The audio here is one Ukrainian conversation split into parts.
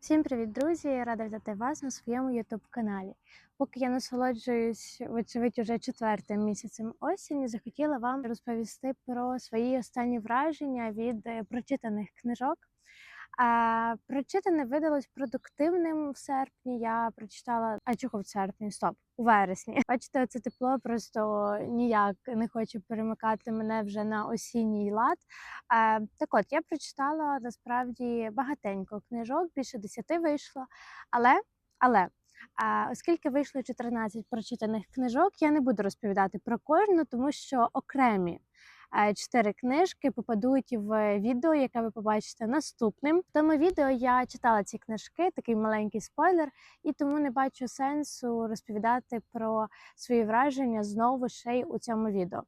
Всім привіт, друзі! Рада вітати вас на своєму youtube каналі. Поки я насолоджуюсь, вочевидь, уже четвертим місяцем осені, захотіла вам розповісти про свої останні враження від е, прочитаних книжок. Прочитане видалось продуктивним в серпні. Я прочитала, а чого в серпні? Стоп, у вересні. Бачите, це тепло просто ніяк не хоче перемикати мене вже на осінній лад. А, так от я прочитала насправді багатенько книжок, більше десяти вийшло. Але, але. А оскільки вийшло 14 прочитаних книжок, я не буду розповідати про кожну, тому що окремі е, чотири книжки попадуть в відео, яке ви побачите наступним. В тому відео я читала ці книжки, такий маленький спойлер, і тому не бачу сенсу розповідати про свої враження знову ще й у цьому відео.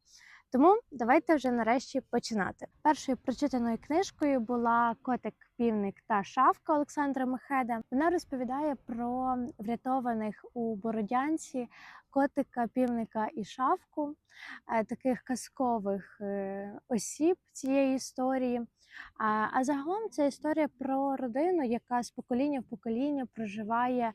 Тому давайте вже нарешті починати. Першою прочитаною книжкою була Котик, півник та шавка Олександра Мехеда. Вона розповідає про врятованих у Бородянці котика, півника і шавку, е, таких казкових е, осіб цієї історії. А, а загалом це історія про родину, яка з покоління в покоління проживає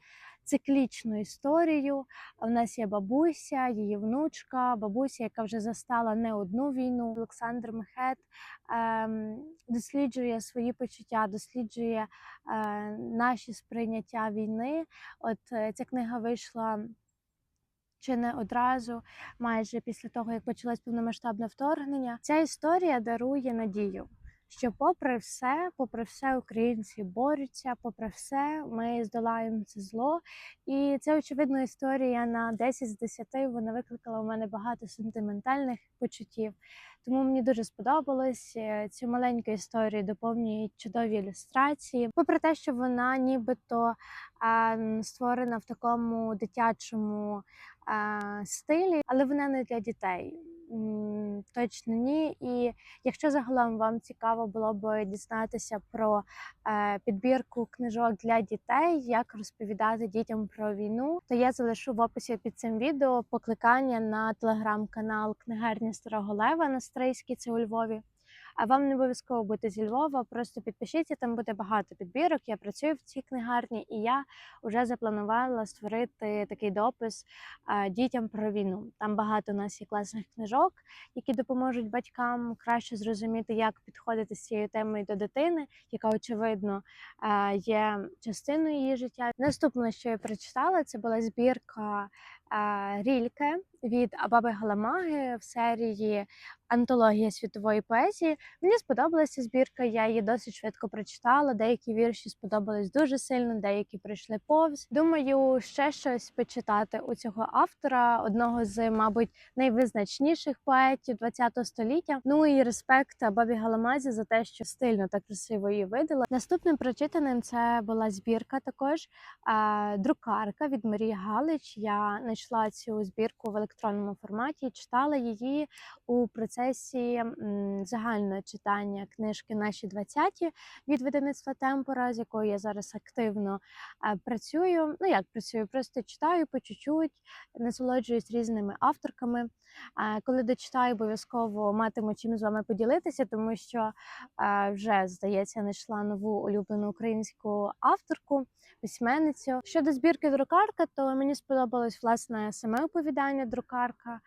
циклічну історію. У нас є бабуся, її внучка, бабуся, яка вже застала не одну війну. Олександр Мехет ем, досліджує свої почуття, досліджує е, наші сприйняття війни. От е, ця книга вийшла. Чи не одразу, майже після того, як почалось повномасштабне вторгнення, ця історія дарує надію що, попри все, попри все, українці борються, попри все, ми здолаємо це зло. І це очевидно історія на 10 з 10, Вона викликала у мене багато сентиментальних почуттів. Тому мені дуже сподобалось е, цю маленьку історію доповнюють чудові ілюстрації. Попри те, що вона нібито створена в такому дитячому стилі, але вона не для дітей. Точно ні. І якщо загалом вам цікаво було б дізнатися про е, підбірку книжок для дітей, як розповідати дітям про війну, то я залишу в описі під цим відео покликання на телеграм-канал Книгарня Старого Лева на Стрийській, це у Львові. А вам не обов'язково бути зі Львова, просто підпишіться, там буде багато підбірок. Я працюю в цій книгарні, і я вже запланувала створити такий допис дітям про війну. Там багато у нас є класних книжок, які допоможуть батькам краще зрозуміти, як підходити з цією темою до дитини, яка очевидно є частиною її життя. Наступне, що я прочитала, це була збірка Рільке від Абаби Галамаги в серії Антологія світової поезії. Мені сподобалася збірка, я її досить швидко прочитала. Деякі вірші сподобались дуже сильно, деякі прийшли повз. Думаю, ще щось почитати у цього автора, одного з, мабуть, найвизначніших поетів ХХ століття. Ну і респект Бабі Галамазі за те, що стильно та красиво її видала. Наступним прочитаним це була збірка, також друкарка від Марії Галич. Я знайшла цю збірку в електронному форматі, читала її у процесі загального читання книжки Наші 20-ті від видавництва Темпора, з якою я зараз активно працюю. Ну як працюю, просто читаю по чуть-чуть, насолоджуюсь різними авторками. Коли дочитаю, обов'язково матиму чим з вами поділитися, тому що вже здається знайшла нову улюблену українську авторку, письменницю. Щодо збірки друкарка, то мені сподобалось власне саме оповідання друкарка.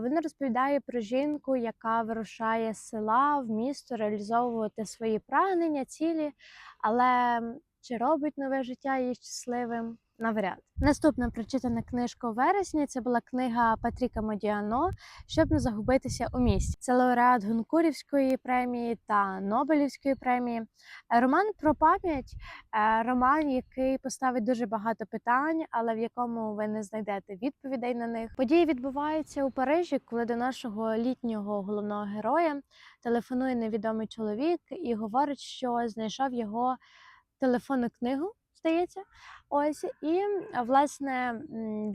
Вона розповідає про жінку, яка вирушає села в місто реалізовувати свої прагнення, цілі, але чи робить нове життя її щасливим? Навряд. Наступна прочитана книжка у вересні це була книга Патріка Модіано Щоб не загубитися у місті. Це лауреат Гонкурівської премії та Нобелівської премії. Е, роман про пам'ять, е, роман, який поставить дуже багато питань, але в якому ви не знайдете відповідей на них. Події відбуваються у Парижі, коли до нашого літнього головного героя телефонує невідомий чоловік і говорить, що знайшов його телефонну книгу здається. Ось і власне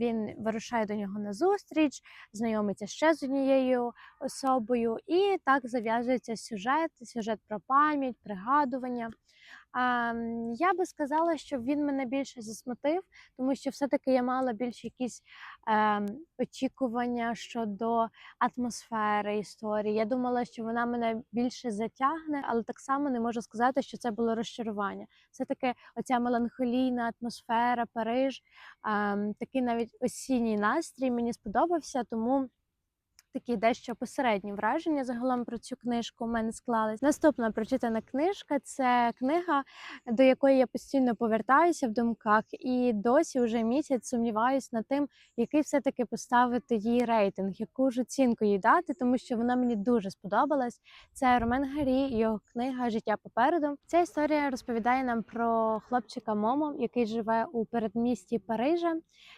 він вирушає до нього на зустріч, знайомиться ще з однією особою, і так зав'язується сюжет, сюжет про пам'ять, пригадування. Я би сказала, що він мене більше засмутив, тому що все-таки я мала більш якісь ем, очікування щодо атмосфери історії. Я думала, що вона мене більше затягне, але так само не можу сказати, що це було розчарування. Все-таки оця меланхолійна атмосфера, Париж, ем, такий навіть осінній настрій мені сподобався, тому. Такі дещо посередні враження загалом про цю книжку у мене склались. Наступна прочитана книжка це книга, до якої я постійно повертаюся в думках, і досі вже місяць сумніваюсь над тим, який все-таки поставити їй рейтинг, яку ж оцінку їй дати, тому що вона мені дуже сподобалась. Це Ромен Гарі, його книга Життя попереду. Ця історія розповідає нам про хлопчика Момо, який живе у передмісті Парижа,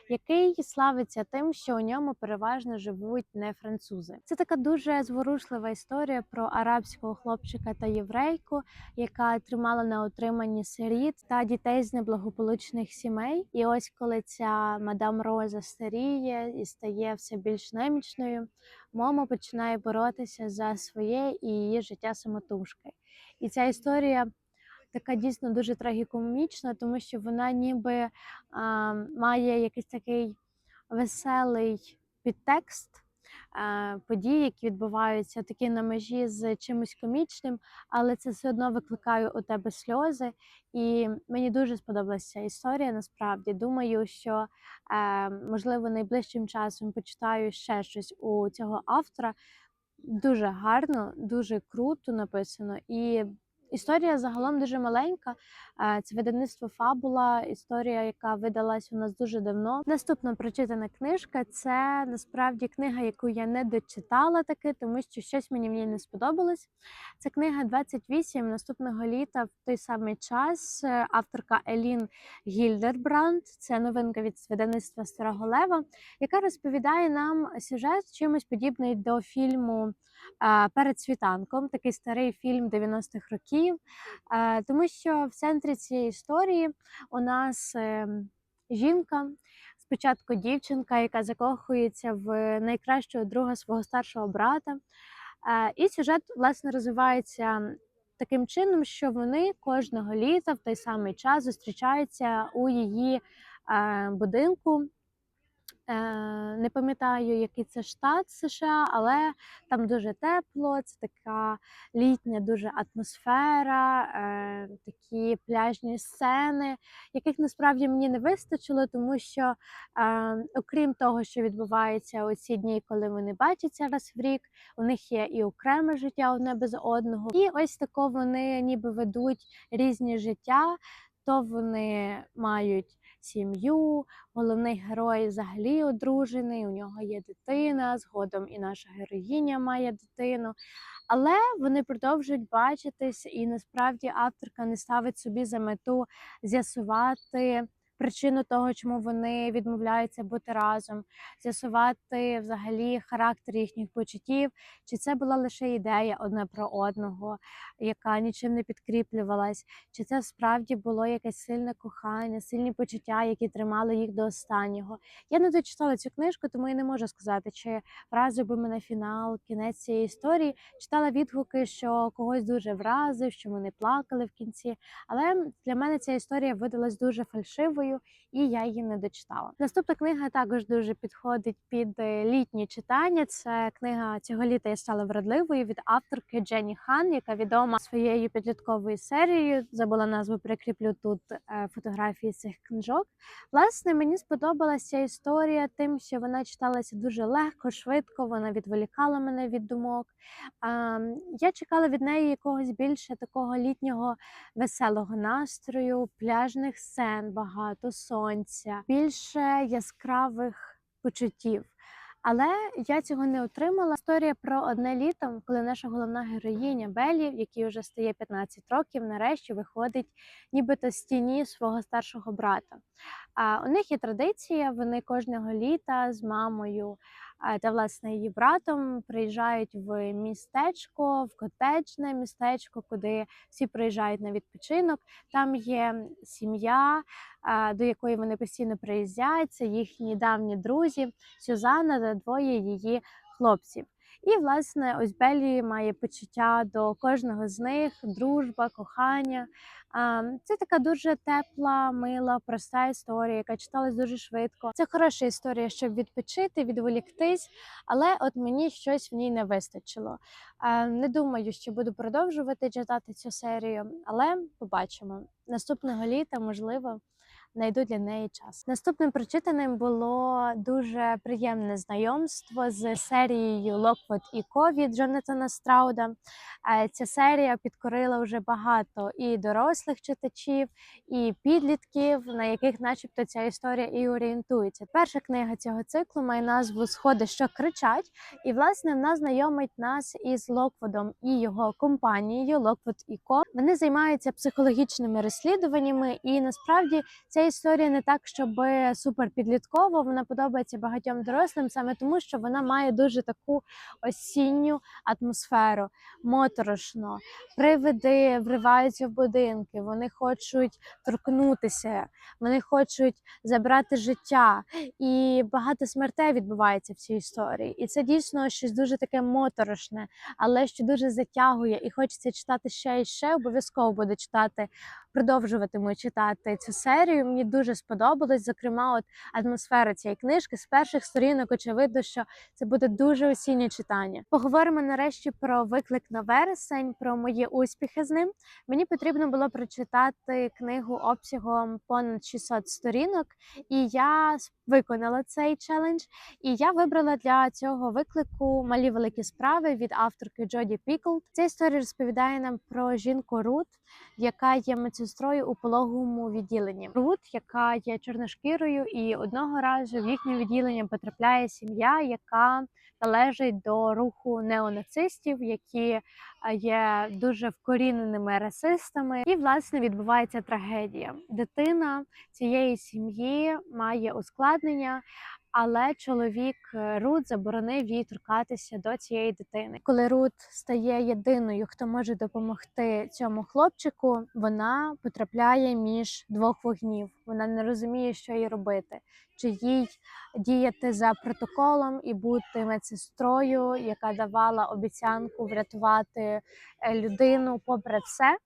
який славиться тим, що у ньому переважно живуть не французи. Це така дуже зворушлива історія про арабського хлопчика та єврейку, яка тримала на утриманні сиріт та дітей з неблагополучних сімей. І ось коли ця мадам Роза старіє і стає все більш немічною, Момо починає боротися за своє і її життя самотужки. І ця історія. Така дійсно дуже трагікомічна, тому що вона ніби а, має якийсь такий веселий підтекст е, подій, які відбуваються такі на межі з чимось комічним, але це все одно викликає у тебе сльози. І мені дуже сподобалася історія. Насправді думаю, що е, можливо найближчим часом почитаю ще щось у цього автора. Дуже гарно, дуже круто написано і. Історія загалом дуже маленька. Е, Це видавництво Фабула, історія, яка видалась у нас дуже давно. Наступна прочитана книжка це насправді книга, яку я не дочитала таки, тому що щось мені в ній не сподобалось. Це книга 28 наступного літа в той самий час. Е, Авторка Елін Гільдербранд. Це новинка від видавництва Старого Лева, яка розповідає нам сюжет чимось подібний до фільму Перед світанком. Такий старий фільм 90-х років. Тому що в центрі цієї історії у нас е, жінка, спочатку дівчинка, яка закохується в найкращого друга свого старшого брата. І сюжет власне розвивається таким чином, що вони кожного літа в той самий час зустрічаються у її будинку. Е, Не пам'ятаю, який це штат США, але там дуже тепло, це така літня дуже атмосфера, е, такі пляжні сцени, яких насправді мені не вистачило, тому що, е, окрім того, що відбувається у ці дні, коли вони бачаться раз в рік, у них є і окреме життя одне без одного. І ось тако вони ніби ведуть різні життя. То вони мають сім'ю, головний герой взагалі одружений, у нього є дитина, згодом і наша героїня має дитину. Але вони продовжують бачитись, і насправді авторка не ставить собі за мету з'ясувати причину того, чому вони відмовляються бути разом, з'ясувати взагалі характер їхніх почуттів, чи це була лише ідея одне про одного, яка нічим не підкріплювалась, чи це справді було якесь сильне кохання, сильні почуття, які тримали їх до останнього. Я не дочитала цю книжку, тому я не можу сказати, чи вразив би мене фінал, кінець цієї історії. Читала відгуки, що когось дуже вразив, що вони плакали в кінці. Але для мене ця історія видалась дуже фальшивою, і я її не дочитала. Наступна книга також дуже підходить під е, літні читання. Це книга цього літа я стала вродливою від авторки Дженні Хан, яка відома своєю підлітковою серією. Забула назву, прикріплю тут е, фотографії цих книжок. Власне, мені сподобалася історія тим, що вона читалася дуже легко, швидко. Вона відволікала мене від думок. Я чекала від неї якогось більше такого літнього веселого настрою, пляжних сцен, багато сонця, більше яскравих почуттів. Але я цього не отримала. Історія про одне літо, коли наша головна героїня Белі, якій вже стає 15 років, нарешті виходить нібито з тіні свого старшого брата. А у них є традиція, вони кожного літа з мамою та власне її братом приїжджають в містечко, в котеджне містечко, куди всі приїжджають на відпочинок. Там є сім'я, до якої вони постійно приїздять. Це їхні давні друзі Сюзанна та двоє її хлопців. І, власне, ось Беллі має почуття до кожного з них, дружба, кохання. Це така дуже тепла, мила, проста історія, яка читалась дуже швидко. Це хороша історія, щоб відпочити, відволіктись, але от мені щось в ній не вистачило. Не думаю, що буду продовжувати читати цю серію, але побачимо. Наступного літа, можливо, знайду для неї час. Наступним прочитаним було дуже приємне знайомство з серією Локвуд і Ко від Джонатана Страуда. Е, Ця серія підкорила вже багато і дорослих читачів, і підлітків, на яких, начебто, ця історія і орієнтується. Перша книга цього циклу має назву Сходи, що кричать, і власне вона знайомить нас із Локвудом і його компанією Локвуд і Ко. Вони займаються психологічними розслідуваннями, і насправді ця історія не так, щоб супер підліткова. Вона подобається багатьом дорослим, саме тому, що вона має дуже таку осінню атмосферу, моторошно. Привиди вриваються в будинки, вони хочуть торкнутися, вони хочуть забрати життя, і багато смертей відбувається в цій історії. І це дійсно щось дуже таке моторошне, але що дуже затягує, і хочеться читати ще і ще. Обов'язково буду читати, продовжуватиму читати цю серію. Мені дуже сподобалось. Зокрема, от атмосфера цієї книжки з перших сторінок. Очевидно, що це буде дуже осіннє читання. Поговоримо нарешті про виклик на вересень, про мої успіхи з ним. Мені потрібно було прочитати книгу обсягом понад 600 сторінок, і я виконала цей челендж. І я вибрала для цього виклику малі великі справи від авторки Джоді Пікл. Ця історія розповідає нам про жінку Рут, яка є медсестрою у пологовому відділенні. Рут, яка є чорношкірою, і одного разу в їхнє відділення потрапляє сім'я, яка належить до руху неонацистів, які е, є дуже вкоріненими расистами. І власне відбувається трагедія. Дитина цієї сім'ї має ускладнення. Але чоловік е, Рут заборонив їй торкатися до цієї дитини. Коли Рут стає єдиною, хто може допомогти цьому хлопчику, вона потрапляє між двох вогнів. Вона не розуміє, що їй робити, чи їй діяти за протоколом і бути медсестрою, яка давала обіцянку врятувати е, людину попри все,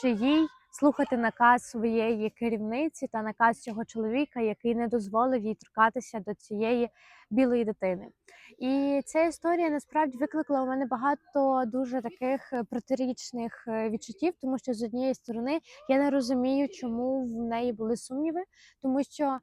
чи їй слухати наказ своєї керівниці та наказ цього чоловіка, який не дозволив їй торкатися до цієї білої дитини. І ця історія насправді викликала у мене багато дуже таких е, протирічних е, відчуттів, тому що з однієї сторони я не розумію, чому в неї були сумніви, тому що,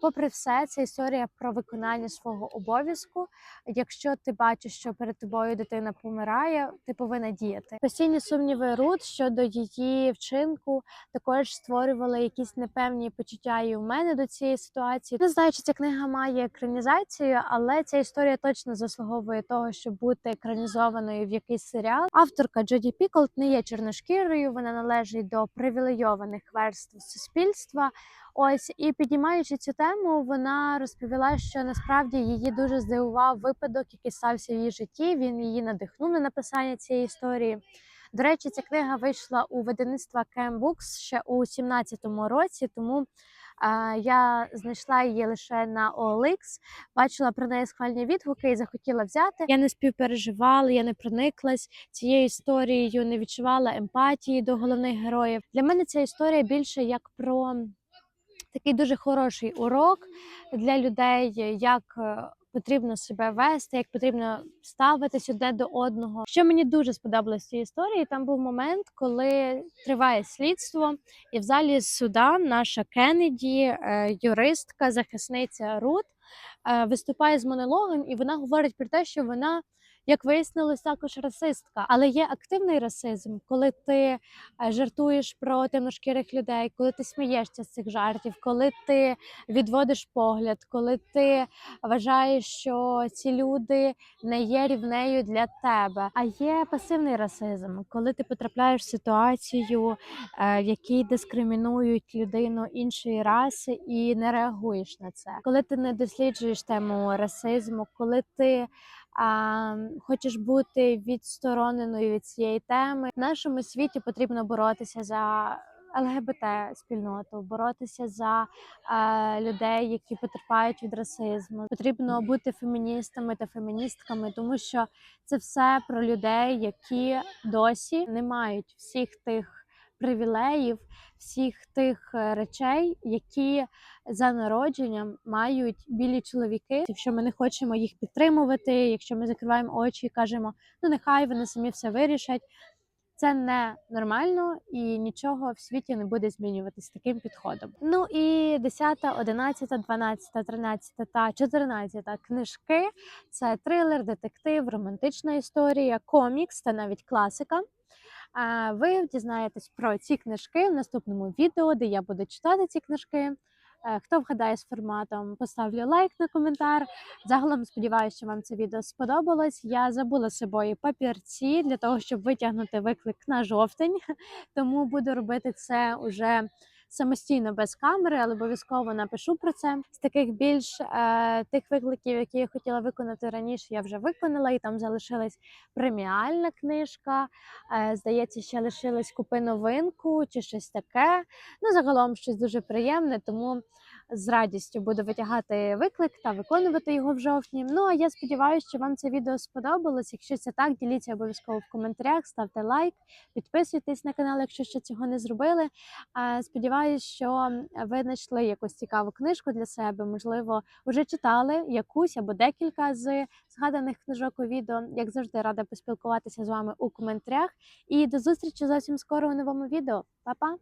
попри все, це історія про виконання свого обов'язку. Якщо ти бачиш, що перед тобою дитина помирає, ти повинна діяти. Постійні сумніви Рут щодо її вчинку також створювали якісь непевні почуття і у мене до цієї ситуації. Не знаю, чи ця книга має екранізацію, але ця історія точно заслуговує того, щоб бути екранізованою в якийсь серіал. Авторка Джоді Піколт не є чорношкірою, вона належить до привілейованих верств суспільства. Ось і піднімаючи цю тему, вона розповіла, що насправді її дуже здивував випадок, який стався в її житті. Він її надихнув на написання цієї історії. До речі, ця книга вийшла у видавництва Cam Books ще у 17-му році, тому я знайшла її лише на OLX, бачила про неї схвальні відгуки і захотіла взяти. Я не співпереживала, я не прониклась цією історією, не відчувала емпатії до головних героїв. Для мене ця історія більше як про такий дуже хороший урок для людей, як е, потрібно себе вести, як потрібно ставитись одне до одного. Що мені дуже сподобалось в цій історії, там був момент, коли триває слідство, і в залі суда наша Кеннеді, е, юристка, захисниця Рут, е, виступає з монологом, і вона говорить про те, що вона. Як вияснилось, також расистка, але є активний расизм, коли ти е, жартуєш про темношкірих людей, коли ти смієшся з цих жартів, коли ти відводиш погляд, коли ти вважаєш, що ці люди не є рівнею для тебе. А є пасивний расизм, коли ти потрапляєш в ситуацію, е, в якій дискримінують людину іншої раси, і не реагуєш на це. Коли ти не досліджуєш тему расизму, коли ти хочеш бути відстороненою від цієї теми. В нашому світі потрібно боротися за ЛГБТ спільноту, боротися за е, людей, які потерпають від расизму. Потрібно бути феміністами та феміністками, тому що це все про людей, які досі не мають всіх тих привілеїв, всіх тих е, речей, які за народженням мають білі чоловіки. Якщо ми не хочемо їх підтримувати, якщо ми закриваємо очі і кажемо, ну нехай вони самі все вирішать. Це не нормально і нічого в світі не буде змінюватись таким підходом. Ну і 10, 11, 12, 13 та 14 книжки це трилер, детектив, романтична історія, комікс та навіть класика. А Ви дізнаєтесь про ці книжки в наступному відео, де я буду читати ці книжки. Е, Хто вгадає з форматом, поставлю лайк на коментар. Загалом сподіваюся, що вам це відео сподобалось. Я забула з собою папірці для того, щоб витягнути виклик на жовтень, тому буду робити це уже самостійно без камери, але обов'язково напишу про це. З таких більш е, тих викликів, які я хотіла виконати раніше, я вже виконала, і там залишилась преміальна книжка. Е, здається, ще лишилась купи новинку чи щось таке. Ну, загалом щось дуже приємне, тому з радістю буду витягати виклик та виконувати його в жовтні. Ну а я сподіваюся, що вам це відео сподобалось. Якщо це так, діліться обов'язково в коментарях, ставте лайк, підписуйтесь на канал, якщо ще цього не зробили. Сподіваюсь, що ви знайшли якусь цікаву книжку для себе. Можливо, вже читали якусь або декілька з згаданих книжок у відео. Як завжди, рада поспілкуватися з вами у коментарях. І до зустрічі зовсім скоро у новому відео. Па-па!